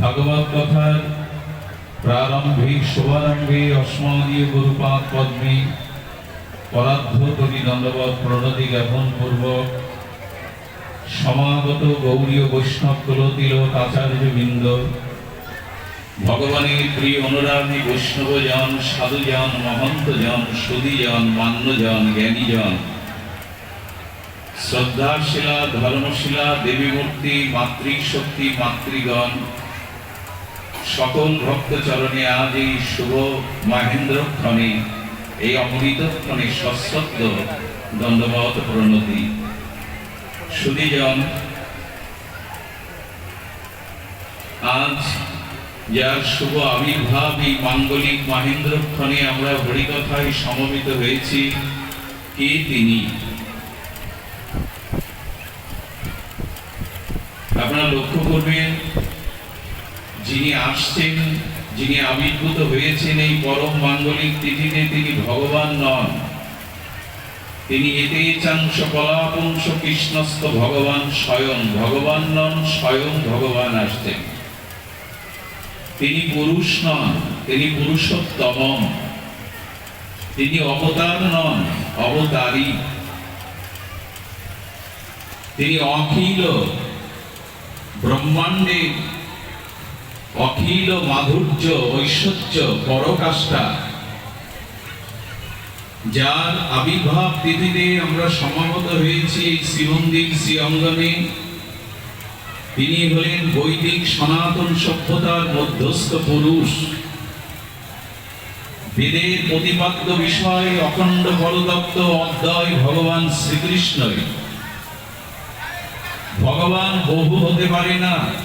ভাগবত কথার প্রারম্ভিক শুভারম্ভে অস্মদীয় গুরুপাদ পদ্মে পরাধ্য করি দণ্ডবত প্রণতি জ্ঞাপন পূর্বক সমাগত গৌরীয় বৈষ্ণব কুলতিল আচার্য বৃন্দ ভগবানের প্রিয় অনুরাগী বৈষ্ণব জন, সাধু জন, মহন্ত জন সুদী জন মান্যজন জ্ঞানী জন, শ্রদ্ধাশীলা, ধর্মশীলা দেবী মূর্তি মাতৃশক্তি, মাতৃগণ সকল ভক্ত চরণে আজ এই শুভ মহেন্দ্রক্ষণে। এই অমৃতক্ষণে সশ্রদ্ধ দণ্ডবত প্রণতি। সুদীজন, আজ যার শুভ আবির্ভাব এই মাঙ্গলিক মহেন্দ্রক্ষণে আমরা হরিকথায় সমবেত হয়েছি, কে তিনি? আপনারা লক্ষ্য করবেন যিনি আসছেন, যিনি আবির্ভূত হয়েছেন এই পরম মাঙ্গলিক তিথিতে, তিনি ভগবান নন। তিনি এতে চাংশ কলাপংশ কৃষ্ণস্থ ভগবান স্বয়ং। ভগবান নন, স্বয়ং ভগবান আসছেন। তিনি পুরুষ নন, তিনি পুরুষোত্তম তিনি অবতার নন, অবতারী। তিনি অখিল, ব্রহ্মাণ্ডে অখিল মাধুর্য ঐশ্বর্য পরকাষ্ঠা যার আবির্ভাব তিথিতে আমরা সমাগত হয়েছি এই শ্রীমন্দির শ্রী অঙ্গনে তিনি হলেন বৈদিক সনাতন সভ্যতার মধ্যস্থ পুরুষ। বেদের প্রতিপাদ্য বিষয় অখণ্ড বলদত্ত অদ্বয় ভগবান শ্রীকৃষ্ণই। ভগবান বহু হতে পারে না।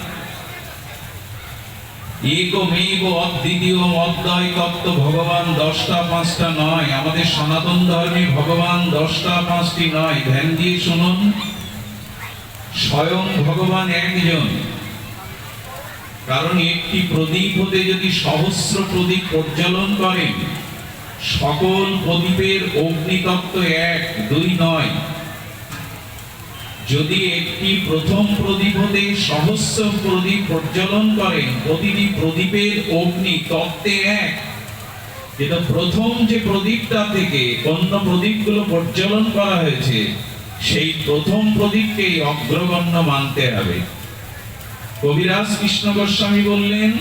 একমেব অদ্বিতীয় অদ্বয় তত্ত্ব ভগবান দশটা পাঁচটা নয়। আমাদের সনাতন ধর্মে ভগবান দশটা পাঁচটি নয়। ধ্যান দিয়ে শুনুন। স্বয়ং ভগবান একজন। কারণ একটি প্রদীপ হতে যদি সহস্র প্রদীপ প্রজ্বলন করেন সকল প্রদীপের অগ্নিতত্ত্ব এক, দুই নয়। যদি একটি প্রথম প্রদীপ হতে সহস্র প্রদীপ প্রজ্বলন করেন প্রতিটি প্রদীপের অগ্নি তত্ত্বে এক। কিন্তু প্রথম যে প্রদীপটা থেকে অন্য প্রদীপগুলো প্রজ্বলন করা হয়েছে, সেই প্রথম প্রদীপকেই অগ্রগণ্য মানতে হবে। কবিরাজ কৃষ্ণ গোস্বামী বললেন,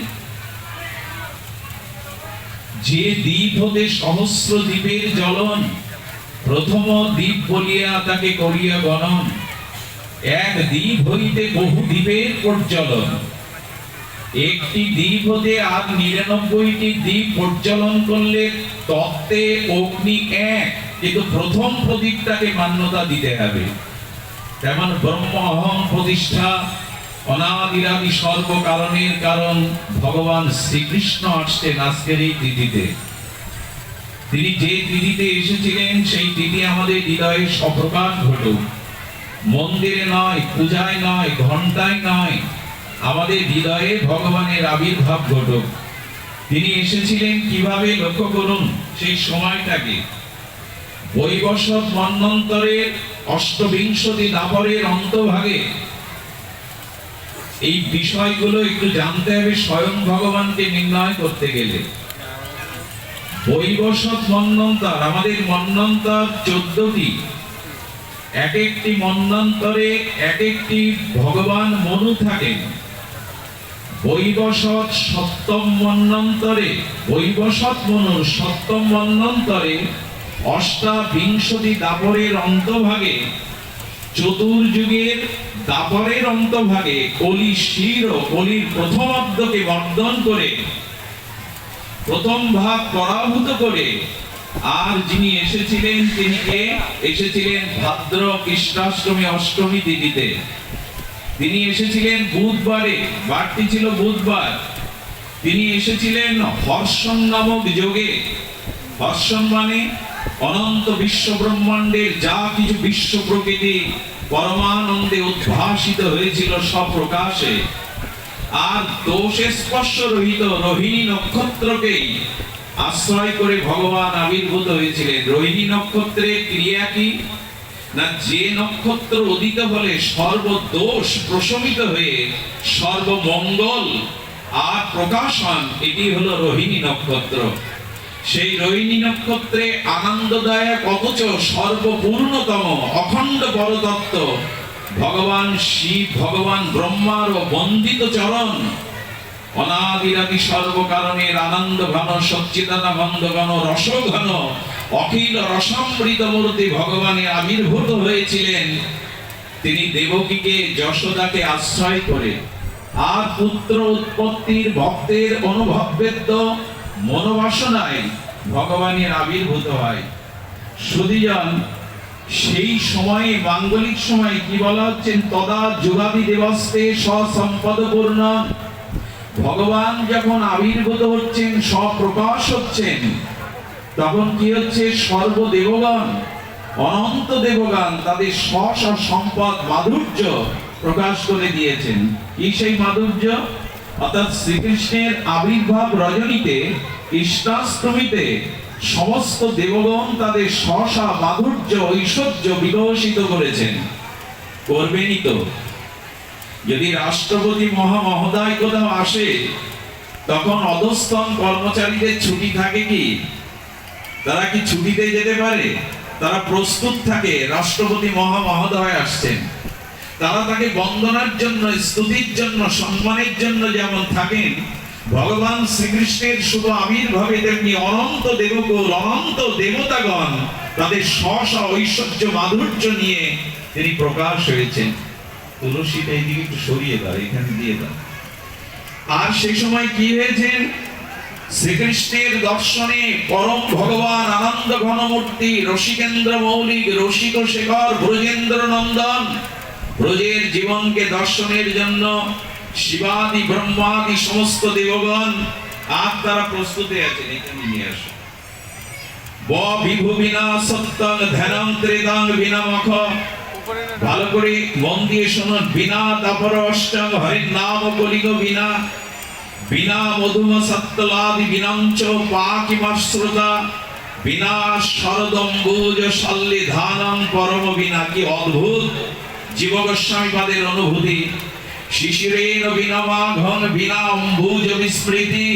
যে দ্বীপ হতে সহস্র দ্বীপের জ্বলন, প্রথম দ্বীপ বলিয়া তাকে করিয়া গণন। এক দ্বীপ হইতে বহু দ্বীপের প্রজ্বলন। একটি দ্বীপ হতে আর নিরানব্বইটি দ্বীপ প্রজ্বলন করলে তত্ত্বে অগ্নি এক, কিন্তু প্রথম প্রদীপটাকে মান্যতা দিতে হবে। তেমন ব্রহ্ম অহং প্রতিষ্ঠা অনাদিরাদি সর্বকারণের কারণ ভগবান শ্রীকৃষ্ণ আসছেন আজকের এই তিথিতে। তিনি যে তিথিতে এসেছিলেন, সেই তিথি আমাদের হৃদয়ে সপ্রকাশ ঘটুক। মন্দিরে নয়, পূজায় নয় ঘন্টায় নয়। আমাদের হৃদয়ে ভগবানের আবির্ভাব ঘটুক। তিনি এসেছিলেন কীভাবে লক্ষ্য করুন সেই সময়টাকে। বৈবস্বত মন্বন্তরের অষ্টবিংশতি দাপরের অন্তভাগে। এই বিষয়গুলো একটু জানতে হবে স্বয়ং ভগবানকে নির্ণয় করতে গেলে। বৈবস্বত মন্বন্তর আমাদের মন্বন্তর চোদ্দটি। এক একটি মন্বন্তরে এক একটি ভগবান মনু থাকেন। বৈবসৎ সপ্তম মন্বন্তরে বৈবসৎ মনুর সপ্তম মন্বন্তরে অষ্টাবিংশতি দাপরের অন্তভাগে, চতুর্যুগের দাপরের অন্তভাগে কলি শির ও কলির প্রথম অব্দকে বর্ধন করে, প্রথম ভাগ পরাভূত করে আর যিনি এসেছিলেন, তিনি কে? এসেছিলেন ভাদ্র কৃষ্ণাষ্টমী অষ্টমী তিথিতে। তিনি এসেছিলেন বুধবারে, বারটি ছিল বুধবার। তিনি এসেছিলেন হর্ষণ নামক যোগে। হর্ষণ মানে অনন্ত বিশ্ব ব্রহ্মাণ্ডের যা কিছু বিশ্ব প্রকৃতি পরমানন্দে উদ্ভাসিত হয়েছিল, সব প্রকাশে। আর দোষে স্পর্শ রহিত রোহিণী নক্ষত্রকেই আশ্রয় করে ভগবান আবির্ভূত হয়েছিলেন। রোহিণী নক্ষত্রের ক্রিয়া কি? না, যে নক্ষত্র উদিত হলে সর্বদোষ প্রশমিত হয়ে সর্বমঙ্গল আর প্রকাশন এটি হলো রোহিণী নক্ষত্র। সেই রোহিণী নক্ষত্রে আনন্দদায়ক অথচ সর্বপূর্ণতম অখণ্ড পরতত্ত্ব। ভগবান শিব, ভগবান ব্রহ্মার ও বন্দিত চরণ অনাদিরাদি সর্বকারণের আনন্দ ঘন, সচ্চিদানন্দ ঘন রস ঘন অখিল রসামৃত মূর্তি ভগবানের আবির্ভূত হয়েছিলেন। তিনি দেবকীকে যশোদাকে আশ্রয় করে, আর পুত্র উৎপত্তির ভক্তের অনুভবেদ্য মনোবাসনায় ভগবানের আবির্ভূত হয়। সুদীজন, সেই সময়ে, মাঙ্গলিক সময়ে কি বলা হচ্ছেন তদা যোগাদি দেবস্তে সসম্পদপূর্ণ ভগবান যখন আবির্ভূত হচ্ছেন স্বপ্রকাশ হচ্ছেন, তখন কি হচ্ছে? সর্বদেবগণ, অনন্ত দেবগণ তাদের স্ব সম্পদ মাধুর্য প্রকাশ করে দিয়েছেন। কি সেই মাধুর্য? অর্থাৎ শ্রীকৃষ্ণের আবির্ভাব রজনীতে, কৃষ্ণাষ্টমীতে সমস্ত দেবগণ তাদের স্বসা মাধুর্য ঐশ্বর্য বিকশিত করেছেন। করবেনই তো যদি রাষ্ট্রপতি মহা মহোদয় কোথাও আসে, তখন অধস্তন কর্মচারীদের ছুটি থাকে কি? তারা কি ছুটিতে যেতে পারে? তারা প্রস্তুত থাকে, রাষ্ট্রপতি মহা মহোদয় আসছেন। তারা তাকে বন্দনার জন্য, স্তুতির জন্য, সম্মানের জন্য যেমন থাকেন, ভগবান শ্রীকৃষ্ণের শুভ আবির্ভাবে তেমনি অনন্ত দেবকুল অনন্ত দেবতাগণ তাদের স্ব ঐশ্বর্য মাধুর্য নিয়ে তিনি প্রকাশ হয়েছেন। তুলসীটা এইদিকে একটু সরিয়ে দাও এখানে দিয়ে দাও। আর সেই সময় কি হয়েছেন শ্রীকৃষ্ণের দর্শনে পরম ভগবান আনন্দ ঘনমূর্তি রসিকেন্দ্র মৌলিক রসিক শেখর ব্রজেন্দ্র নন্দন ব্রজের জীবনকে দর্শনের জন্য শিবাদি, ব্রহ্মাদি, সমস্ত দেবগণ আর তারা প্রস্তুতে আছেন, এখানে নিয়ে আসো। ব বিভু বিনা সত্যং ধ্যানং ত্রেদাং বিনা মখ ভালো করে মন দিয়ে শুনুন বিনা তাপর অষ্টং হরির নাম কলিগ বিনা। বিনা মধুম সত্যলাদি বিনাঞ্চ পাকিমাশ্রুতা। বিনা শরদম্বুজ শল্লি ধানং পরম বিনা কি অদ্ভুত। জীব গোস্বামী পাদের অনুভূতি। শিশিরেন বিনা মাঘন বিনা অম্বুজ বিস্মৃতি।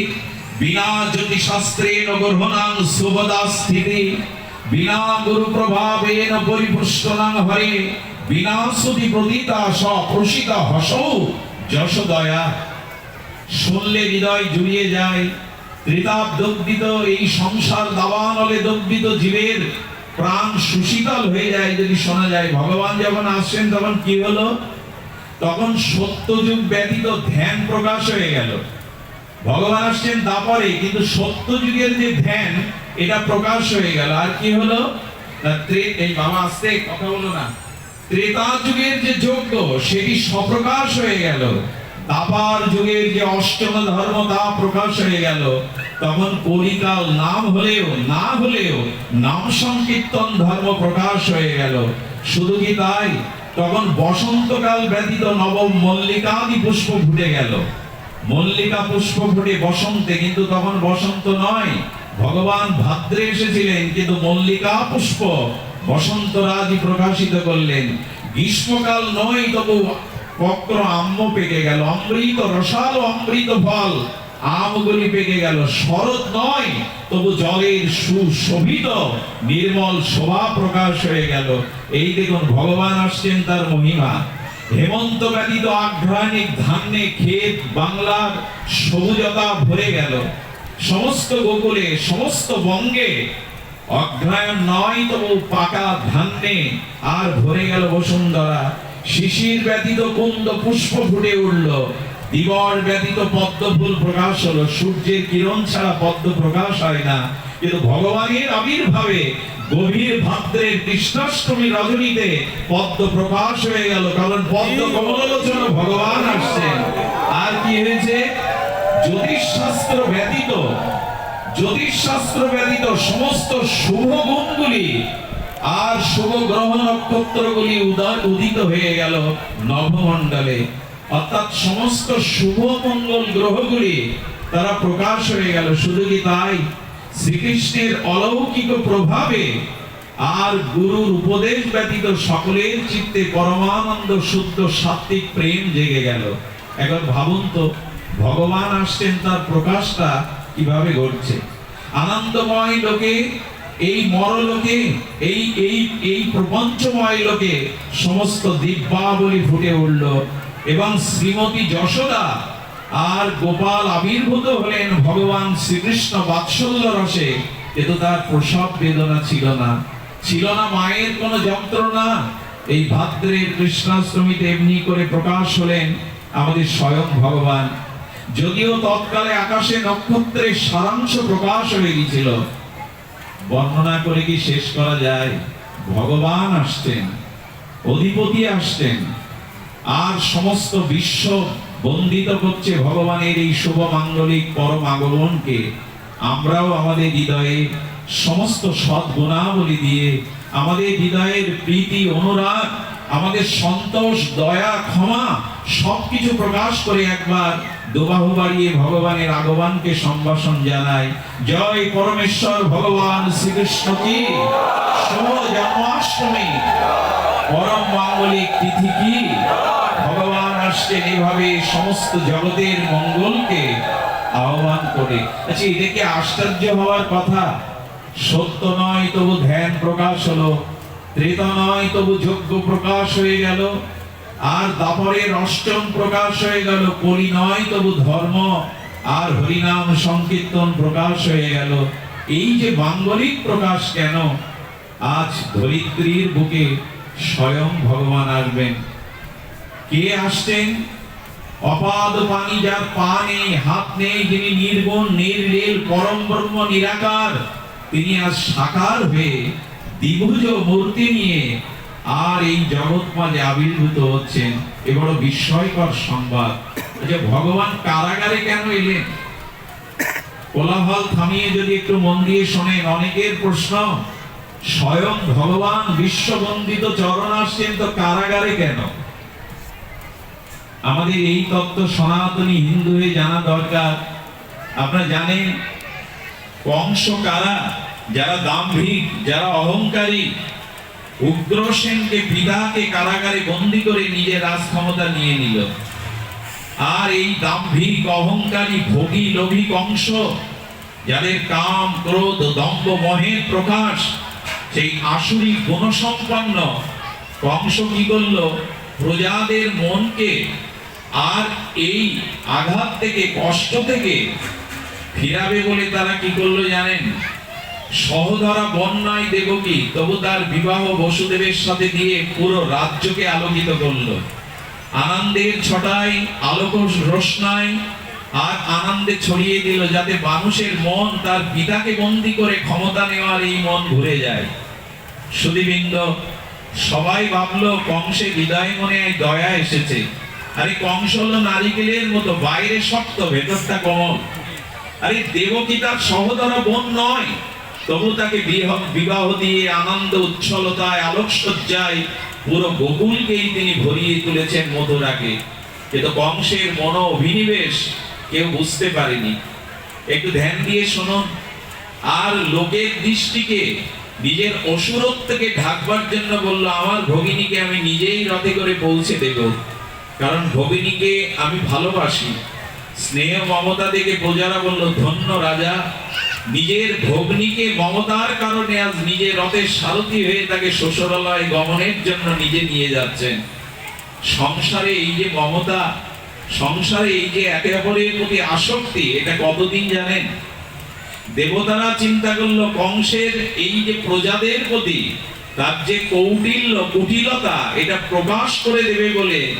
বিনা জ্যোতি শাস্ত্রেণ গ্রহণাং শুভদা স্থিতি। বিনা গুরু প্রভাবেন পরিপুষ্টনাং হরে, বিনা সুতি প্রদিতা সপ্রসিতা হসৌ যশ দয়া শুনলে হৃদয় জুড়িয়ে যায় ত্রিতাপ দগ্ধিত এই সংসার দাবানলে দগ্ধিত জীবের প্রাণ সুশীতল হয়ে যায়। যদি শোনা যায়, ভগবান যখন আসছেন তখন কি হলো? তখন সত্যযুগ ব্যতীত ধ্যান প্রকাশ হয়ে গেল। ভগবান আসছেন তারপরে, কিন্তু সত্য যুগের যে ধ্যান এটা প্রকাশ হয়ে গেল। আর কি হলো? এই বাবা আসতে কথা বলো না। ত্রেতা যুগের যে যজ্ঞ, সেটি স্বপ্রকাশ হয়ে গেল। দাপার যুগের যে অষ্টম ধর্ম, তা প্রকাশ হয়ে গেল। তখন কলিকাল নাম হলেও, না হলেও, নাম সংকীর্তন ধর্ম প্রকাশ হয়ে গেল। শুধু কি তাই? তখন বসন্তকাল ব্যতীত নবম মল্লিকাদি পুষ্প ফুটে গেল। মল্লিকা পুষ্প ফুটে বসন্তে, কিন্তু তখন বসন্ত নয়। ভগবান ভাদ্রে এসেছিলেন, কিন্তু মল্লিকা পুষ্প বসন্ত রাজি প্রকাশিত করলেন। গ্রীষ্মকাল নয়, তবু পক্র আম্ম পেকে গেল, অমৃত রসালো অমৃত ফল আমগুলি পেকে গেল। শরৎ নয়, তবু জলের সুশোভিত নির্মল শোভা প্রকাশ হয়ে গেল। এই দেখুন, ভগবান আসছেন তার মহিমা। হেমন্ত ব্যতীত আঘ্রাণিক ধান্যে ক্ষেত বাংলার সবুজতা ভরে গেল। সমস্ত গোকুলে, সমস্ত বঙ্গে অগ্রায়ণ নয় তবু পাকা ধান্যে আর ভরে গেল বসুন্ধরা। শিশির ব্যতীত কুন্দ পুষ্প ফুটে উঠল। দিবর ব্যতীত পদ্ম ফুল প্রকাশ হলো। সূর্যের কিরণ ছাড়া পদ্ম প্রকাশ হয় না। কিন্তু ভগবানের আবির্ভাবে গভীর ভাদ্রের কৃষ্ণাষ্টমী রজনীতে পদ্ম প্রকাশ হয়ে গেল। কারণ পদ্ম কমলোচন ভগবান আসছেন। আর কি হয়েছে? জ্যোতিষশাস্ত্র ব্যতীত জ্যোতিষশাস্ত্র ব্যতীত সমস্ত শুভ গুণগুলি আর শুভ গ্রহ নক্ষত্রগুলি উদয় উদিত হয়ে গেল নবমণ্ডলে। অর্থাৎ সমস্ত শুভ মঙ্গল গ্রহগুলি তারা প্রকাশ হয়ে গেল। শুধু কি তাই? শ্রীকৃষ্ণের অলৌকিক প্রভাবে আর গুরুর উপদেশ ব্যতীত সকলের চিত্তে পরমানন্দ, শুদ্ধ সাত্বিক প্রেম জেগে গেল। এখন ভাবুন তো ভগবান আসছেন তার প্রকাশটা কীভাবে ঘটছে? আনন্দময় লোকে, এই মরলোকে, এই এই এই প্রপঞ্চময় লোকে সমস্ত দিব্যাবলী ফুটে উঠল এবং শ্রীমতী যশোদা আর গোপাল আবির্ভূত হলেন ভগবান শ্রীকৃষ্ণ বাৎসল্য রসে কিন্তু তার প্রসব বেদনা ছিল না। ছিল না মায়ের কোনো যন্ত্রণা। এই ভাদ্রের কৃষ্ণাষ্টমীতে এমনি করে প্রকাশ হলেন আমাদের স্বয়ং ভগবান। যদিও তৎকালে আকাশে নক্ষত্রের সারাংশ প্রকাশ হয়ে গিয়েছিল, বর্ণনা করে কি শেষ করা যায়? ভগবান আসছেন অধিপতি আসছেন আর সমস্ত বিশ্ব বন্দিত করছে ভগবানের এই শুভ মাঙ্গলিক পরম আগমনকে। আমরাও আমাদের হৃদয়ে সমস্ত সৎ গুণাবলী দিয়ে আমাদের হৃদয়ের প্রীতি, অনুরাগ, আমাদের সন্তোষ, দয়া, ক্ষমা সবকিছু প্রকাশ করে একবার দুবাহু বাড়িয়ে ভগবানের আগমনকে সম্ভাষণ জানাই। জয় পরমেশ্বর ভগবান শ্রীকৃষ্ণ কি? জন্মাষ্টমী। পরম মাঙ্গলিক তিথি কি? ভগবান আসছেন এইভাবে সমস্ত জগতের মঙ্গলকে আহ্বান করে। আচ্ছা এটা কি আশ্চর্য হওয়ার কথা? সত্য নয় তবু ধ্যান প্রকাশ হলো, ত্রেতা নয় তবু যজ্ঞ প্রকাশ হয়ে গেল। আর দাপরের অষ্টম প্রকাশ হয়ে গেল কলি নয় তবু ধর্ম, আর হরিনাম সংকীর্তন প্রকাশ হয়ে গেল। এই যে মাঙ্গলিক প্রকাশ কেন? আজ ধরিত্রীর বুকে স্বয়ং ভগবান আসবেন। কে আসছেন? অপাদ পানি যার পা নেই, হাত নেই, যিনি নির্গুণ, নির্লীল, পরম ব্রহ্ম, নিরাকার, তিনি আজ সাকার হয়ে দ্বিভুজ মূর্তি নিয়ে আর এই জগৎ মাঝে আবির্ভূত হচ্ছেন, এ বড় বিস্ময়কর সংবাদ। যে ভগবান কারাগারে কেন এলেন? কোলাহল থামিয়ে যদি একটু মন দিয়ে শোনেন, অনেকের প্রশ্ন, স্বয়ং ভগবান বিশ্ববন্দিত চরণ আসছেন তো কারাগারে কেন? আমাদের এই তত্ত্ব সনাতনী হিন্দু হয়ে জানা দরকার। আপনারা জানেন কংস কারা? যারা দাম্ভিক, যারা অহংকারী উগ্রসেনকে পিতাকে কারাগারে বন্দি করে নিজের রাজ ক্ষমতা নিয়ে নিল। আর এই দাম্ভিক অহংকারী ভোগী লোভী কংস, যাদের কাম, ক্রোধ, দম্ভ, মহের প্রকাশ, সেই আসুরি গুণসম্পন্ন কংস কি করল? প্রজাদের মনকে আর এই আঘাত থেকে, কষ্ট থেকে ফিরাবে বলে তারা কি করল জানেন? সহধরা বন্যায় দেবকী, তবু তার বিবাহ বসুদেবের সাথে দিয়ে পুরো রাজ্যকে আলোকিত করল। আনন্দের ছটায় আলোক রোশনায় আর আনন্দে ছড়িয়ে দিল যাতে মানুষের মন তার পিতাকে বন্দি করে ক্ষমতা নেওয়ার এই মন ঘুরে যায়। সুদীবৃন্দ সবাই ভাবলো কংসে বিদায় মনে দয়া এসেছে। আরে কংস হলো নারিকেলের মতো, বাইরে শক্ত, ভেতরটা কোমল। আরে দেবকী তার সহদরা বোন নয় তবু তাকে বিহ- বিবাহ দিয়ে আনন্দ উচ্ছলতায়, আলোকসজ্জায় পুরো গোকুলকেই তিনি ভরিয়ে তুলেছেন মধুরাকে কিন্তু কংসের মনো অভিনিবেশ কেউ বুঝতে পারেনি। একটু ধ্যান দিয়ে শুনুন। আর লোকের দৃষ্টিকে, নিজের অসুরত্বকে ঢাকবার জন্য বলল, আমার ভগিনীকে আমি নিজেই রথে করে পৌঁছে দেব। কারণ ভগিনীকে আমি ভালোবাসি। স্নেহ মমতা দেখে প্রজারা বলল, ধন্য রাজা নিজের ভগ্নীকে মমতার কারণে আজ নিজে রথের সারথি হয়ে তাকে শ্বশুরালয় গমনের জন্য নিজে নিয়ে যাচ্ছেন। সংসারে এই যে মমতা, সংসারে এই যে একে অপরের প্রতি আসক্তি, এটা কতদিন জানেন? দেবতারা চিন্তা করল, কংসের এই যে প্রজাদের প্রতি তার যে কৌটিল্য, কুটিলতা, এটা প্রকাশ করে দেবে বলে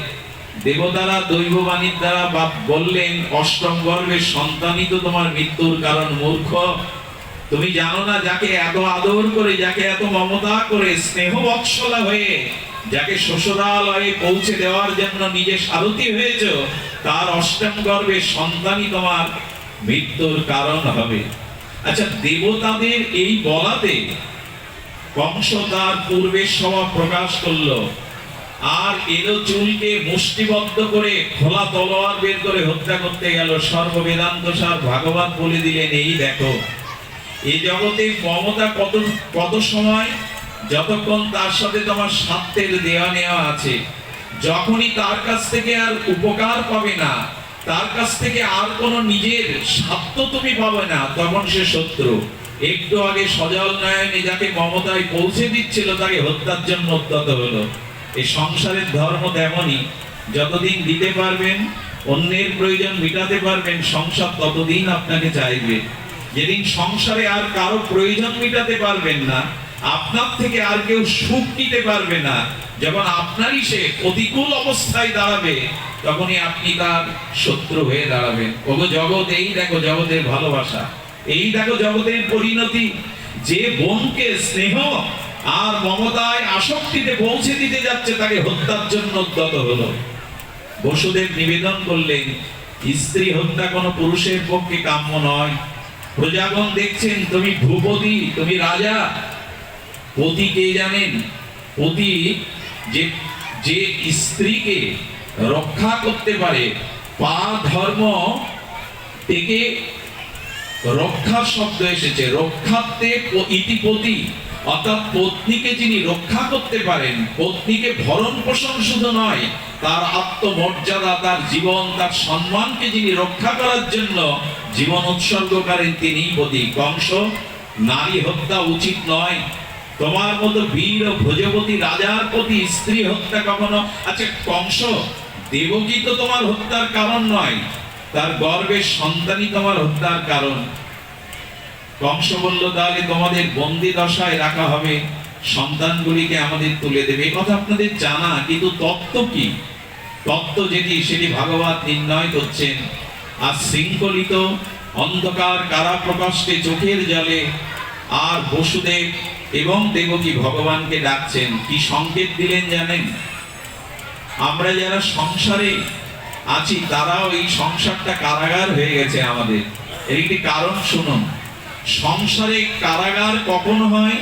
দেবতারা দৈববাণীর দ্বারা বা বললেন, অষ্টম গর্ভের সন্তানই তো তোমার মৃত্যুর কারণ মূর্খ। তুমি জানো না যাকে এত আদর করে, যাকে এত মমতা করে স্নেহ বৎসলা হয়ে যাকে শ্বশুরালয়ে পৌঁছে দেওয়ার জন্য নিজে সারথি হয়েছ, তার অষ্টম গর্ভের সন্তানই তোমার মৃত্যুর কারণ হবে। আচ্ছা দেবতাদের এই বলাতে কংস তার পূর্বের স্বভাব প্রকাশ করল। আর এলো চুলকে মুষ্টিবদ্ধ করে খোলা তলোয়ার বের করে হত্যা করতে গেল। সর্ববেদান্ত সার ভাগবত বলে দিলেন, এই দেখো এই জগতে মমতা কত কত সময়? যতক্ষণ তার সাথে তোমার স্বার্থের দেওয়া নেওয়া আছে। যখনই তার কাছ থেকে আর উপকার পাবে না, তার কাছ থেকে আর কোনো নিজের স্বার্থ তুমি পাবে না, তখন সে শত্রু। একটু আগে সজল নয়নে যাকে মমতায় পৌঁছে দিচ্ছিল, তাকে হত্যার জন্য উদ্যত হলো। এই সংসারের ধর্ম তেমনই। যতদিন দিতে পারবেন, অন্যের প্রয়োজন মেটাতে পারবেন, সংসার ততদিন আপনাকে চাইবে। যেদিন সংসারে আর কারও প্রয়োজন মেটাতে পারবেন না, আপনার থেকে আর কেউ সুখ নিতে পারবে না। যখন আপনারই সে প্রতিকূল অবস্থায় দাঁড়াবে, তখনই আপনি তার শত্রু হয়ে দাঁড়াবেন। ওগো জগৎ, এই দেখো জগতের ভালোবাসা। এই দেখো জগতের পরিণতি। যে বোনকে স্নেহ আর মমতায় আসক্তিতে পৌঁছে দিতে যাচ্ছে তাকে হত্যার জন্য উদ্যত হলো। বসুদেব নিবেদন করলেন, স্ত্রী হত্যা কোনো পুরুষের পক্ষে কাম্য নয়। প্রজাগণ দেখছেন, তুমি ভূপতি, তুমি রাজা। পতি কে জানেন? পতি যে যে স্ত্রীকে রক্ষা করতে পারে, পা ধর্ম থেকে রক্ষার শব্দ এসেছে। রক্ষাতে ইতিপতি অর্থাৎ পত্নীকে যিনি রক্ষা করতে পারেন, পত্নীকে ভরণ পোষণ শুধু নয়, তার আত্মমর্যাদা, তার জীবন, তার সম্মানকে যিনি রক্ষা করার জন্য জীবন উৎসর্গ করেন তিনি পতি কংস নারী হত্যা উচিত নয়। তোমার মতো বীর ও ভোজবতী রাজার প্রতি স্ত্রী হত্যা কখনো আচ্ছা কংস দেবকী তো তোমার হত্যার কারণ নয়। তার গর্বের সন্তানই তোমার হত্যার কারণ। কংস বলল তাহলে তোমাদের বন্দি দশায় রাখা হবে। সন্তানগুলিকে আমাদের তুলে দেবে। এই কথা আপনাদের জানা, কিন্তু তত্ত্ব কি? তত্ত্ব যেটি সেটি ভাগবত নির্ণয় করছেন। আর শৃঙ্খলিত অন্ধকার কারা প্রকাশকে চোখের জলে আর বসুদেব এবং দেবকী ভগবানকে ডাকছেন। কি সংকেত দিলেন জানেন? আমরা যারা সংসারে আছি, তারাও এই সংসারটা কারাগার হয়ে গেছে আমাদের। এর একটি কারণ শুনুন। সংসারে কারাগার কখন হয়?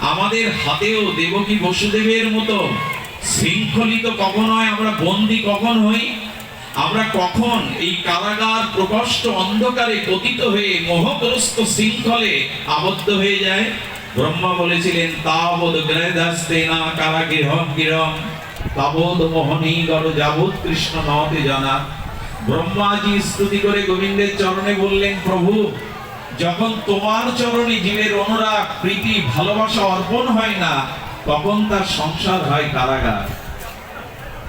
আমাদের হাতেও দেবকী বসুদেবের মতো শৃঙ্খলিত কখন হয়? আমরা বন্দি কখন হই? আমরা কখন এই কারাগার প্রকষ্ট অন্ধকারে পতিত হয়ে মোহগ্রস্ত শৃঙ্খলে আবদ্ধ হয়ে যায়? ব্রহ্মা বলেছিলেন তাবদ গ্রহদাস্তে না কারাগৃহম গৃহম তাবদ মোহনী গর যাবৎ কৃষ্ণ নতে জানা। ব্রহ্মাজি স্তুতি করে গোবিন্দের চরণে বললেন, প্রভু যখন তোমার চরণে জীবের অনুরাগ, প্রীতি, ভালোবাসা অর্পণ হয় না, তখন তার সংসার হয় কারাগার।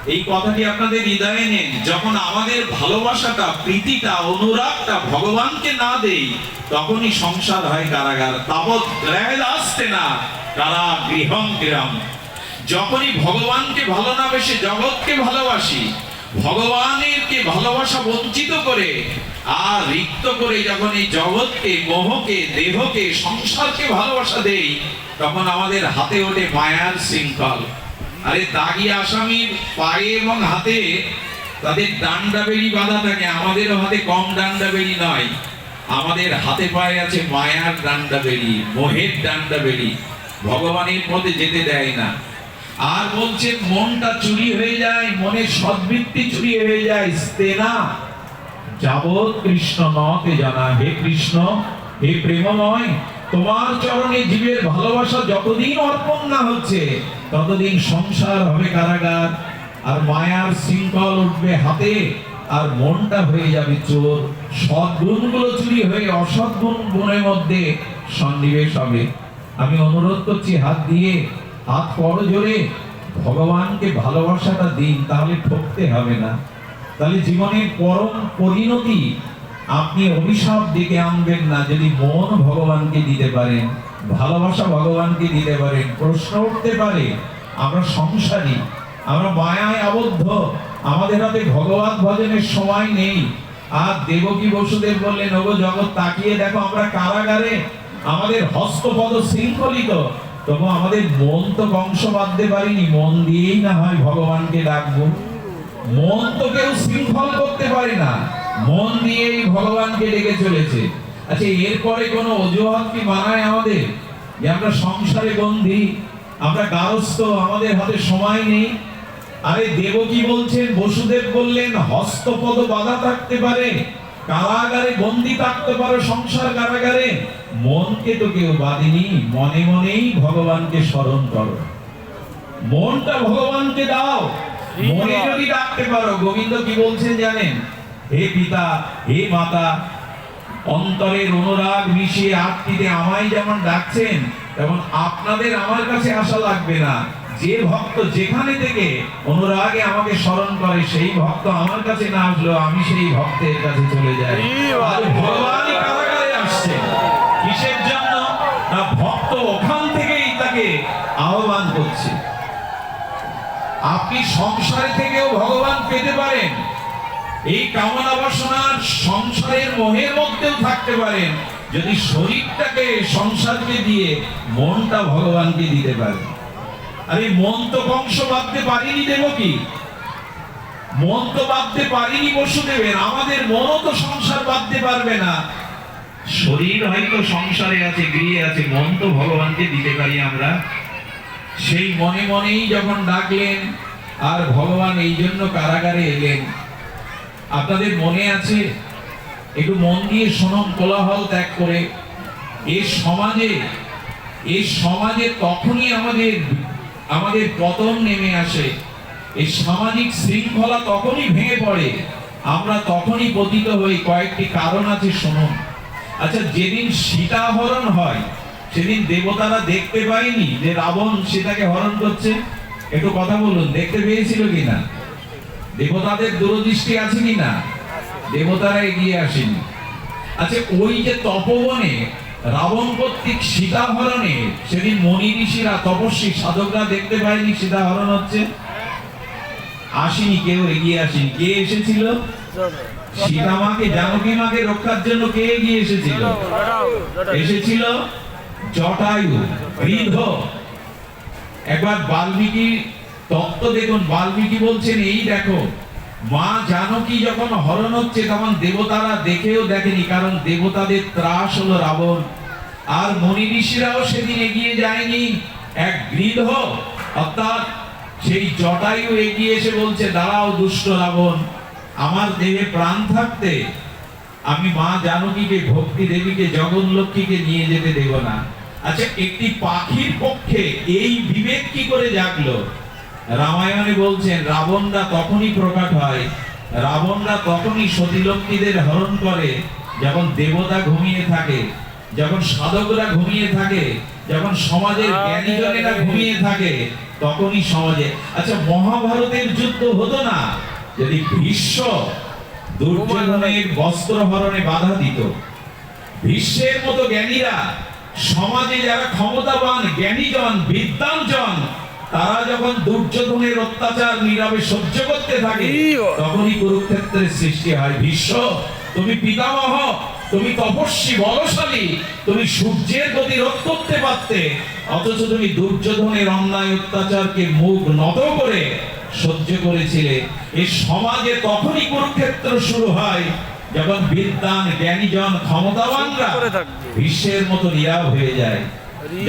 এই কথাটি আপনাদের হৃদয়ে নেন, যখন আমাদের ভালোবাসাটা, প্রীতিটা, অনুরাগটা ভগবানকে না দেই, তখনই সংসার হয় কারাগার। তাবৎ গ্রহেদ আসতে না কারা গৃহম গৃহম যখনই ভগবানকে ভালো না বেশি জগৎকে ভালোবাসি ভগবানেরকে ভালোবাসা বঞ্চিত করে আর রিক্ত করে যখন এই জগৎকে, মোহকে, দেহকে, সংসারকে ভালোবাসা দেই, তখন আমাদের হাতে ওঠে মায়ার শৃঙ্খল। আরে দাগি আসামির পায়ে এবং হাতে তাদের ডান্ডা বেরি বাঁধা থাকে, আমাদেরও হাতে কম ডান্ডা বেরি নয়। আমাদের হাতে পায়ে আছে মায়ার ডান্ডা বেরি মোহের ডান্ডা বেরি ভগবানের পথে যেতে দেয় না। আর বলছে, মনটা চুরি হয়ে যায়, মনের সদ্বৃত্তি চুরি হয়ে যায়, স্তেনা। যাবৎ কৃষ্ণ নতে জানা, হে কৃষ্ণ, হে প্রেমময়, তোমার চরণে জীবের ভালোবাসা যতদিন অর্পণ না হচ্ছে, ততদিন সংসার হবে কারাগার, আর মায়ার শৃঙ্খল উঠবে হাতে, আর মনটা হয়ে যাবে চোর। সদ্গুণগুলো চুরি হয়ে অসৎগুণ গুণের মধ্যে সন্নিবেশ হবে। আমি অনুরোধ করছি, হাত দিয়ে, হাত পর জোরে ভগবানকে ভালোবাসাটা দিন, তাহলে ঠকতে হবে না। তাহলে জীবনের পরম পরিণতি আপনি অভিশাপ ডেকে আনবেন না, যদি মন ভগবানকে দিতে পারেন, ভালোবাসা ভগবানকে দিতে পারেন, প্রশ্ন উঠতে পারে, আমরা সংসারী, আমরা মায়ায় আবদ্ধ, আমাদের হাতে ভগবান ভজনের সময় নেই। আর দেবকী বসুদেব বললেন, ওগো জগৎ, তাকিয়ে দেখো আমরা কারাগারে, আমাদের হস্তপদ শৃঙ্খলিত। তবু আমাদের মন তো বংশ বাঁধতে পারিনি, মন দিয়েই না হয় ভগবানকে ডাকবো। মন তো কেউ শৃঙ্খল করতে পারে না। মন দিয়েই ভগবানকে ডেকে চলেছে। আচ্ছা এরপরে কোনো অজুহাত কি বানায় আমাদের? যে আমরা সংসারে বন্দী, আমরা গারস্থ, আমাদের হাতে সময় নেই। আরে দেবকী বলছেন? বসুদেব বললেন, হস্তপদ বাধা থাকতে পারে, কারাগারে বন্দি থাকতে পারে সংসার কারাগারে। মনকে তো কেউ বাঁধেনি, মনে মনেই ভগবানকে স্মরণ করো। মনটা ভগবানকে দাও। মনে যদি ডাকতে পারো গোবিন্দ কি বলছেন জানেন? হে পিতা হে মাতা অন্তরের অনুরাগ মিশিয়ে আত্মীতে আমায় যেমন ডাকছেন তেমন আপনাদের আমার কাছে আসা লাগবে না। যে ভক্ত যেখানে থেকে অনুরাগে আমাকে স্মরণ করে সেই ভক্ত আমার কাছে না আসলেও আমি সেই ভক্তের কাছে চলে যাই। ভগবান কারাগারে আসছে কিসের জন্য? না ভক্ত ওখান থেকেই তাকে আহ্বান করছে। আপনি সংসারে থেকেও ভগবান পেতে পারেন। এই কামনা বাসনার সংসারের মোহের মধ্যেও থাকতে পারেন। যদি শরীরটাকে সংসারকে দিয়ে মনটা ভগবানকে দিতে পারেন। আরে মন তো বংশ বাঁধতে পারিনি দেব কি? মন তো বাঁধতে পারিনি বসুদেবের। আমাদের মনও তো সংসার বাঁধতে পারবে না। শরীর হয়তো সংসারে আছে, গৃহে আছে, মন তো ভগবানকে দিতে পারি আমরা। সেই মনে মনেই যখন ডাকলেন, আর ভগবান এই জন্য কারাগারে এলেন। আপনাদের মনে আছে? একটু মন দিয়ে শোনন, কোলাহল ত্যাগ করে। এ সমাজে এ সমাজে তখনই আমাদের আমাদের পতন নেমে আসে। এই সামাজিক শৃঙ্খলা তখনই ভেঙে পড়ে। আমরা তখনই পতিত হই। কয়েকটি কারণ আছে, শুনুন। আচ্ছা যেদিন সীতাহরণ হয় সেদিন দেবতারা দেখতে পায়নি যে রাবণ সীতাকে হরণ করছে। একটু কথা বলুন দেখতে পেয়েছিল কিনা? দেবতাদের দূরদৃষ্টি আছে কিনা? দেবতারা এগিয়ে আসেনি। আচ্ছা ওই যে তপবনে রাবণ কর্তৃক সীতা হরণে সেদিন মনি ঋষিরা তপস্বী সাধকরা দেখতে পায়নি সীতা হরণ হচ্ছে? আসেনি কেউ এগিয়ে আসেনি। কে এসেছিল? সীতা মাকে জানকী মাকে রক্ষার জন্য কে এগিয়ে এসেছিল? এসেছিল জটায়ু, বৃদ্ধ। একবার বাল্মীকি তত্ত্ব দেখুন, বাল্মীকি বলছেন, এই দেখো, মা জানকী যখন হরণ হচ্ছে, তখন দেবতারা দেখেও দেখেনি, কারণ দেবতাদের ত্রাস হলো রাবণ। আর মনি ঋষিরাও সেদিন এগিয়ে যায়নি। এক গৃধ অর্থাৎ সেই জটায়ু এগিয়ে এসে বলছে, দাঁড়াও দুষ্ট রাবণ, আমার দেহে প্রাণ থাকতে আমি মা জানকীকে ভক্তি দেবীকে জগন লক্ষ্মীকে নিয়ে যেতে দেব না। আচ্ছা একটি পাখির পক্ষে এই বিবেক কি করে জাগলো? রামায়ণে বলছেন রাবণরা তখনই প্রকাট হয়। রাবণরা তখনই সতীলক্ষ্মীদের হরণ করে। যখন দেবতা ঘুমিয়ে থাকে যখন সাধকরা ঘুমিয়ে থাকে যখন সমাজের জ্ঞানীজনেরা ঘুমিয়ে থাকে তখনই সমাজে আচ্ছা মহাভারতের যুদ্ধ হতো না? যদি ভীষ্ম দুর্যোধনের বস্ত্র হরণে বাধা দিত। বিশ্বের মতো জ্ঞানীরা সমাজে যারা ক্ষমতাবান জ্ঞানীজন বিদ্বানজন তারা যখন দুর্যোধনের অত্যাচার নীরবে সহ্য করতে থাকে তখনই কুরুক্ষেত্রের সৃষ্টি হয়। ভীষ্ম তুমি পিতামহ তুমি তপস্বী বলশালী তুমি সূর্যের গতি রোধ করতে পারতে অথচ তুমি দুর্যোধনের অন্যায় অত্যাচারকে মুখ নত করে সহ্য করেছিলে। এই সমাজে তখনই কুরুক্ষেত্র শুরু হয় যখন বিদ্বান জ্ঞানীজন ক্ষমতাবানরা। বিশ্বের মতো নীরব হয়ে যায়।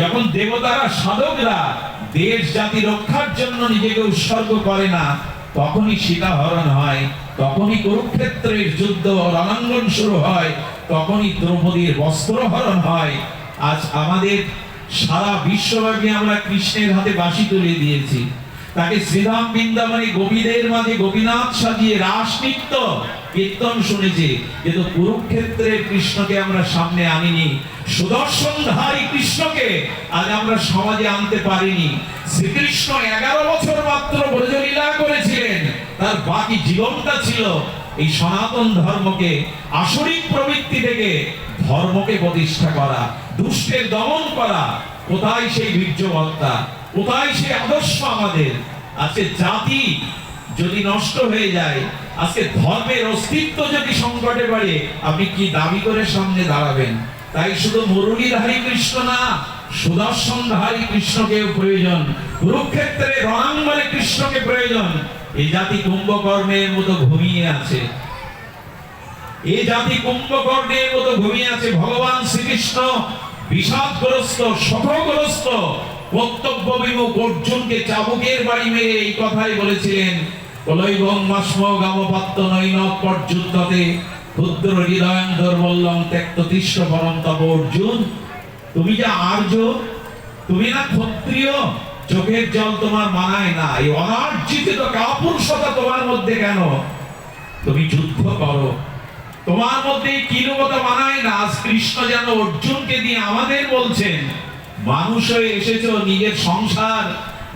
যখন দেবতারা সাধকরা দেশ জাতি রক্ষার জন্য নিজেকে উৎসর্গ করে না তখনই সীতা হরণ হয় তখনই কুরুক্ষেত্রের যুদ্ধ রণাঙ্গন শুরু হয় তখনই দ্রৌপদীর বস্ত্র হরণ হয়। আজ আমাদের সারা বিশ্বব্যাপী আমরা কৃষ্ণের হাতে বাঁশি তুলে দিয়েছি। তাকে শ্রীধাম বৃন্দাবনে গোপীদের মাঝে গোপীনাথ সাজিয়ে রাস নৃত্য কীর্তন শুনেছি। কিন্তু কুরুক্ষেত্রের কৃষ্ণকে আমরা সামনে আনিনি। সুদর্শনধারী কৃষ্ণকে আজ আমরা সমাজে আনতে পারিনি। শ্রীকৃষ্ণ এগারো বছর মাত্র ব্রজলীলা করেছিলেন। তার বাকি জীবনটা ছিল এই সনাতন ধর্মকে আসরিক প্রবৃত্তি থেকে ধর্মকে প্রতিষ্ঠা করা, দুষ্টের দমন করা, কোথায় সেই বীর্যবত্তা, কোথায় সেই আদর্শ আমাদের? আজকে জাতি যদি নষ্ট হয়ে যায়, আজকে ধর্মের অস্তিত্ব যদি সংকটে পড়ে, আপনি কি দাবি করে সামনে দাঁড়াবেন? তাই শুধু মুরলীধারী কৃষ্ণ না, সুদর্শনধারী কৃষ্ণকেও প্রয়োজন কুরুক্ষেত্রে রণাঙ্গনে কৃষ্ণকে প্রয়োজন। এই জাতি কুম্ভকর্ণের মতো ঘুমিয়ে আছে। এই জাতি কুম্ভকর্ণের মতো ঘুমিয়ে আছে ভগবান শ্রীকৃষ্ণ। বিষাদগ্রস্ত, শোকগ্রস্ত কর্তব্য বিমুখ অর্জুনকে চাবুকের বাড়ি মেরে এই কথাই বলেছিলেন। অর্জুন। তুমি যা তুমি না ক্ষত্রিয়, চোখের জল তোমার মানায় না, এই অনার্জিত তোমার মধ্যে কেন? তুমি যুদ্ধ করো তোমার মধ্যে কিলবতা মানায় না। কৃষ্ণ যেন অর্জুনকে দিয়ে আমাদের বলছেন, মানুষ হয়ে এসেছ নিজের সংসার,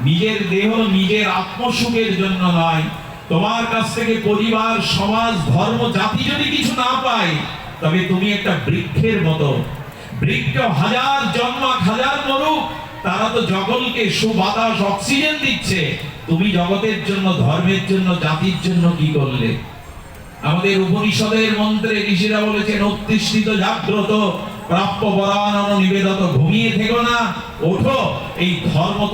নিজের দেহ, নিজের আত্মসুখের জন্য নয়। তোমার কাছ থেকে পরিবার, সমাজ, ধর্ম, জাতি যদি কিছু না পায়, তবে তুমি একটা বৃক্ষের মতো। বৃক্ষ হাজার, জন্মাক হাজার মরুক, তারা তো জগলকে সুবাতাস, অক্সিজেন দিচ্ছে। তুমি জগতের জন্য, ধর্মের জন্য, জাতির জন্য কি করলে? আমাদের উপনিষদের মন্ত্রে ঋষিরা বলেছেন, অতিষ্ঠিত, জাগ্রত, প্রাপ্য পরায়ণ নিবেদত, ঘুমিয়ে থেকো না, ওঠো, এই ধর্ম